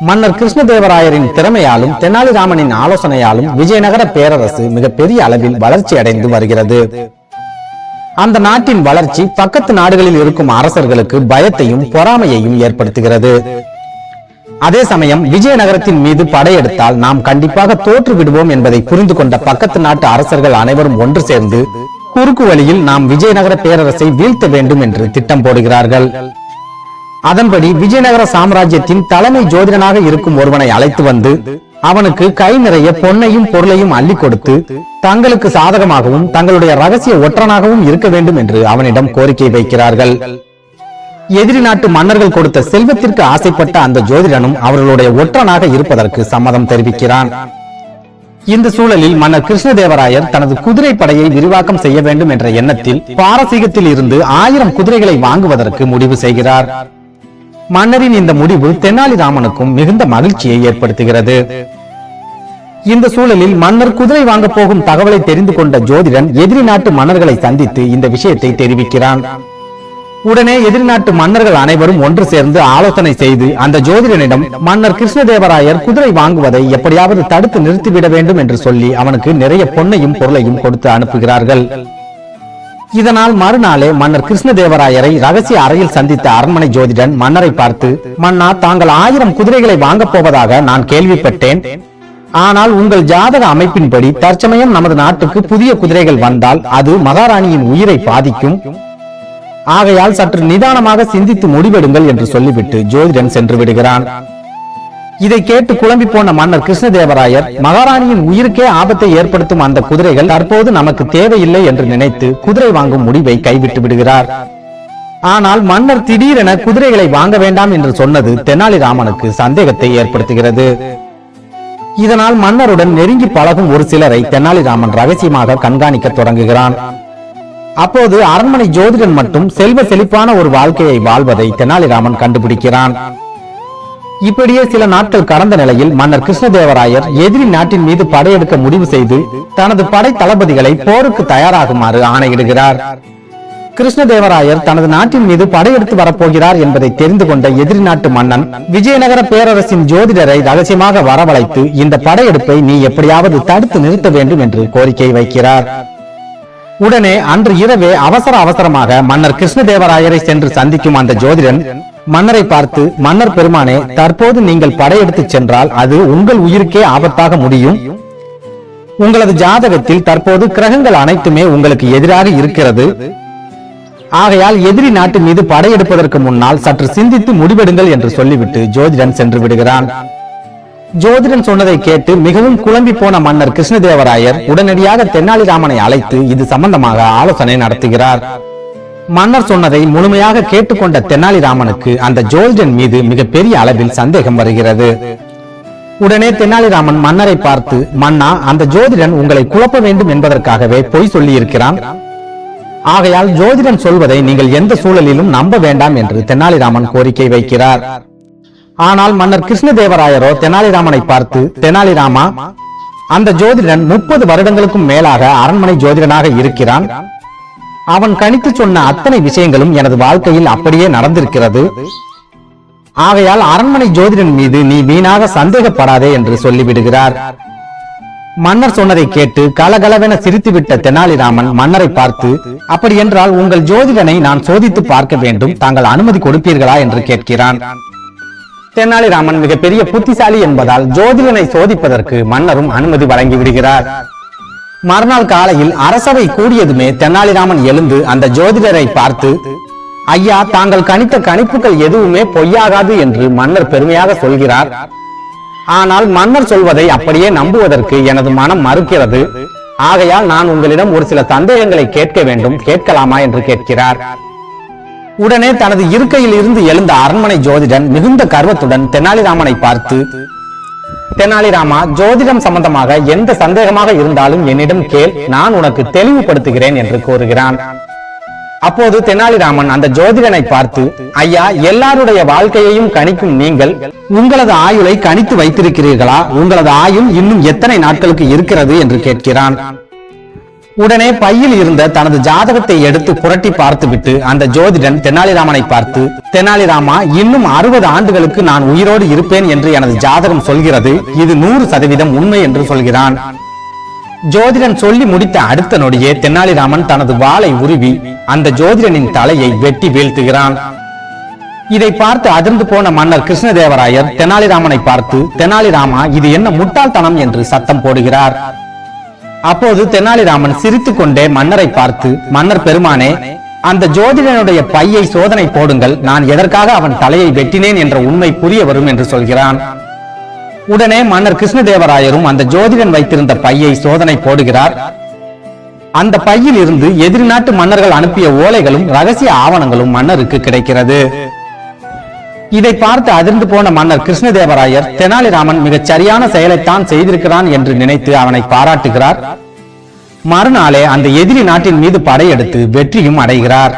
மன்னர் கிருஷ்ணதேவராயரின் திறமையாலும் தெனாலிராமனின் ஆலோசனையாலும் விஜயநகர பேரரசு மிகப்பெரிய அளவில் வளர்ச்சி அடைந்து வருகிறது. அந்த நாட்டின் வளர்ச்சி பக்கத்து நாடுகளில் இருக்கும் அரசர்களுக்கு பயத்தையும் பொறாமையையும் ஏற்படுத்துகிறது. அதே சமயம் விஜயநகரத்தின் மீது படையெடுத்தால் நாம் கண்டிப்பாக தோற்று விடுவோம் என்பதை புரிந்து கொண்ட பக்கத்து நாட்டு அரசர்கள் அனைவரும் ஒன்று சேர்ந்து குறுக்கு வழியில் நாம் விஜயநகர பேரரசை வீழ்த்த வேண்டும் என்று திட்டம் போடுகிறார்கள். அதன்படி விஜயநகர சாம்ராஜ்யத்தின் தலைமை ஜோதிடனாக இருக்கும் ஒருவனை அழைத்து வந்து அவனுக்கு கை நிறைய பொன்னையும் பொருளையும் அள்ளி கொடுத்து தங்களுக்கு சாதகமாகவும் தங்களுடைய ரகசிய ஒற்றனாகவும் இருக்க வேண்டும் என்று அவனிடம் கோரிக்கை வைக்கிறார்கள். எதிரி நாட்டு மன்னர்கள் கொடுத்த செல்வத்திற்கு ஆசைப்பட்ட அந்த ஜோதிடனும் அவர்களுடைய ஒற்றனாக இருப்பதற்கு சம்மதம் தெரிவிக்கிறான். இந்த சூழலில் மன்னர் கிருஷ்ணதேவராயர் தனது குதிரை படையை விரிவாக்கம் செய்ய வேண்டும் என்ற எண்ணத்தில் பாரசீகத்தில் இருந்து ஆயிரம் குதிரைகளை வாங்குவதற்கு முடிவு செய்கிறார். மன்னரின் இந்த முடிவு தெனாலிராமனுக்கும் மிகுந்த மகிழ்ச்சியை ஏற்படுத்துகிறது. இந்த சூழலில் மன்னர் குதிரை வாங்க போகும் தகவலை தெரிந்து கொண்ட ஜோதிடன் எதிரி நாட்டு மன்னர்களை சந்தித்து இந்த விஷயத்தை தெரிவிக்கிறான். உடனே எதிரி நாட்டு மன்னர்கள் அனைவரும் ஒன்று சேர்ந்து ஆலோசனை செய்து அந்த ஜோதிடனிடம் மன்னர் கிருஷ்ணதேவராயர் குதிரை வாங்குவதை எப்படியாவது தடுத்து நிறுத்திவிட வேண்டும் என்று சொல்லி அவனுக்கு நிறைய பொன்னையும் பொருளையும் கொடுத்து அனுப்புகிறார்கள். இதனால் மறுநாளே மன்னர் கிருஷ்ணதேவராயரை ரகசிய அறையில் சந்தித்த அரண்மனை ஜோதிடன் மன்னரை பார்த்து மன்னா தாங்கள் ஆயிரம் குதிரைகளை வாங்கப் போவதாக நான் கேள்விப்பட்டேன். ஆனால் உங்கள் ஜாதக அமைப்பின்படி தற்சமயம் நமது நாட்டுக்கு புதிய குதிரைகள் வந்தால் அது மகாராணியின் உயிரை பாதிக்கும். ஆகையால் சற்று நிதானமாக சிந்தித்து முடிவெடுங்கள் என்று சொல்லிவிட்டு ஜோதிடன் சென்று விடுகிறான். இதை கேட்டு குழம்பி போன மன்னர் கிருஷ்ணதேவராயர் மகாராணியின் உயிருக்கே ஆபத்தை ஏற்படுத்தும் அந்த குதிரைகள் தற்போது நமக்கு தேவையில்லை என்று நினைத்து குதிரை வாங்கும் முடிவை கைவிட்டு விடுகிறார். ஆனால் மன்னர் திடீரென குதிரைகளை வாங்க வேண்டாம் என்று சொன்னது தெனாலிராமனுக்கு சந்தேகத்தை ஏற்படுத்துகிறது. இதனால் மன்னருடன் நெருங்கி பழகும் ஒரு சிலரை தெனாலிராமன் ரகசியமாக கண்காணிக்க தொடங்குகிறான். அப்போது அரண்மனை ஜோதிடன் மட்டும் செல்வ செழிப்பான ஒரு வாழ்க்கையை வாழ்வதை தெனாலிராமன் கண்டுபிடிக்கிறான். இப்படியே சில நாட்கள் கடந்த நிலையில் மன்னர் கிருஷ்ணதேவராயர் எதிரி நாட்டின் மீது படையெடுக்க முடிவு செய்து தனது படை தளபதிகளை போருக்கு தயாராகுமாறு ஆணையிடுகிறார். கிருஷ்ணதேவராயர் தனது நாட்டின் மீது படையெடுத்து வரப்போகிறார் என்பதை தெரிந்து கொண்ட எதிரி நாட்டு மன்னன் விஜயநகர பேரரசின் ஜோதிடரை ரகசியமாக வரவழைத்து இந்த படையெடுப்பை நீ எப்படியாவது தடுத்து நிறுத்த வேண்டும் என்று கோரிக்கை வைக்கிறார். உடனே அன்று இரவே அவசர அவசரமாக மன்னர் கிருஷ்ணதேவராயரை சென்று சந்திக்கும் அந்த ஜோதிடன் மன்னரை பார்த்து மன்னர் பெருமானே தற்போது நீங்கள் படையெடுத்து சென்றால் அது உங்கள் உயிருக்கே ஆபத்தாக முடியும். உங்களது ஜாதகத்தில் தற்போது கிரகங்கள் அனைத்துமே உங்களுக்கு எதிராக இருக்கிறது. ஆகையால் எதிரி நாட்டு மீது படையெடுப்பதற்கு முன்னால் சற்று சிந்தித்து முடிவெடுங்கள் என்று சொல்லிவிட்டு ஜோதிடன் சென்று விடுகிறான். ஜோதிடன் சொன்னதை கேட்டு மிகவும் குழம்பி போன மன்னர் கிருஷ்ணதேவராயர் உடனடியாக தென்னாலிராமனை அழைத்து இது சம்பந்தமாக ஆலோசனை நடத்துகிறார். மன்னர் சொன்னதை முழுமையாக கேட்டுக்கொண்ட தெனாலிராமனுக்கு அந்த ஜோல்ஜன் மீது மிகப்பெரிய அளவில் சந்தேகம் வருகிறது. உடனே தெனாலிராமன் மன்னரை பார்த்து மன்னா அந்த ஜோதிடன் உங்களை குழப்ப வேண்டும் என்பதற்காகவே பொய் சொல்லி இருக்கிறான் ஆகையால் ஜோதிடன் சொல்வதை நீங்கள் எந்த சூழலிலும் நம்ப வேண்டாம் என்று தெனாலிராமன் கோரிக்கை வைக்கிறார். ஆனால் மன்னர் கிருஷ்ணதேவராயரோ தெனாலிராமனை பார்த்து தெனாலிராமா அந்த ஜோதிடன் முப்பது வருடங்களுக்கும் மேலாக அரண்மனை ஜோதிடனாக இருக்கிறான். அவன் கணித்து சொன்ன அத்தனை விஷயங்களும் எனது வாழ்க்கையில் அப்படியே நடந்திருக்கிறது. ஆகையால் அரண்மனை ஜோதிடன் மீது நீ வீணாக சந்தேகப்படாதே என்று சொல்லிவிடுகிறார். மன்னர் சொன்னதை கேட்டு கலகலவென சிரித்துவிட்ட தெனாலிராமன் மன்னரை பார்த்து அப்படி என்றால் உங்கள் ஜோதிடனை நான் சோதித்து பார்க்க வேண்டும். தாங்கள் அனுமதி கொடுப்பீர்களா? என்று கேட்கிறான். தெனாலிராமன் மிகப்பெரிய புத்திசாலி என்பதால் ஜோதிடனை சோதிப்பதற்கு மன்னரும் அனுமதி வழங்கி விடுகிறார் மறுநாள் காலையில் அரசவை கூடியதுமே தெனாலிராமன் எழுந்து அந்த ஜோதிடரை பார்த்து ஐயா தாங்கள் கணித்த கணிப்புகள் எதுவுமே பொய்யாகாது என்று மன்னர் பெருமையாக சொல்கிறார். ஆனால் மன்னர் சொல்வதை அப்படியே நம்புவதற்கு எனது மனம் மறுக்கிறது. ஆகையால் நான் உங்களிடம் ஒரு சில சந்தேகங்களை கேட்க வேண்டும். கேட்கலாமா? என்று கேட்கிறார். உடனே தனது இருக்கையில் இருந்து எழுந்த அரண்மனை ஜோதிடன் மிகுந்த கர்வத்துடன் தெனாலிராமனை பார்த்து தெனாலிராமா ஜோதிடம் சம்பந்தமாக எந்த சந்தேகமாக இருந்தாலும் என்னிடம் கேள். நான் உனக்கு தெளிவுபடுத்துகிறேன் என்று கூறுகிறான். அப்போது தெனாலிராமன் அந்த ஜோதிடனை பார்த்து ஐயா எல்லாருடைய வாழ்க்கையையும் கணிக்கும் நீங்கள் உங்களது ஆயுளை கணித்து வைத்திருக்கிறீர்களா? உங்களது ஆயுள் இன்னும் எத்தனை நாட்களுக்கு இருக்கிறது? என்று கேட்கிறான். உடனே பையில் இருந்த தனது ஜாதகத்தை எடுத்து புரட்டி பார்த்துவிட்டு அந்த ஜோதிடன் தெனாலிராமனை பார்த்து தெனாலிராமா இன்னும் அறுபது ஆண்டுகளுக்கு நான் உயிரோடு இருப்பேன் என்று எனது ஜாதகம் சொல்கிறது. இது நூறு சதவீதம் உண்மை என்று சொல்கிறான். ஜோதிடன் சொல்லி முடித்த அடுத்த நொடியே தெனாலிராமன் தனது வாளை உருவி அந்த ஜோதிடனின் தலையை வெட்டி வீழ்த்துகிறான். இதை பார்த்து அதிர்ந்து போன மன்னர் கிருஷ்ணதேவராயர் தெனாலிராமனை பார்த்து தெனாலிராமா இது என்ன முட்டாள்தனம் என்று சத்தம் போடுகிறார். அப்போது தெனாலிராமன் சிரித்துக் கொண்டே மன்னரை பார்த்து மன்னர் பெருமானே அந்த ஜோதிடனுடைய பையை சோதனை போடுங்கள். நான் எதற்காக அவன் தலையை வெட்டினேன் என்ற உண்மை புரிய வரும் என்று சொல்கிறான். உடனே மன்னர் கிருஷ்ணதேவராயரும் அந்த ஜோதிடன் வைத்திருந்த பையை சோதனை போடுகிறார். அந்த பையில் இருந்து எதிரி நாட்டு மன்னர்கள் அனுப்பிய ஓலைகளும் ரகசிய ஆவணங்களும் மன்னருக்கு கிடைக்கிறது. இதை பார்த்து அதிர்ந்து போன மன்னர் கிருஷ்ணதேவராயர் தெனாலிராமன் மிகச் சரியான செயலைத்தான் செய்திருக்கிறான் என்று நினைத்து அவனை பாராட்டுகிறார். மறுநாளே அந்த எதிரி நாட்டின் மீது படையெடுத்து வெற்றியும் அடைகிறார்.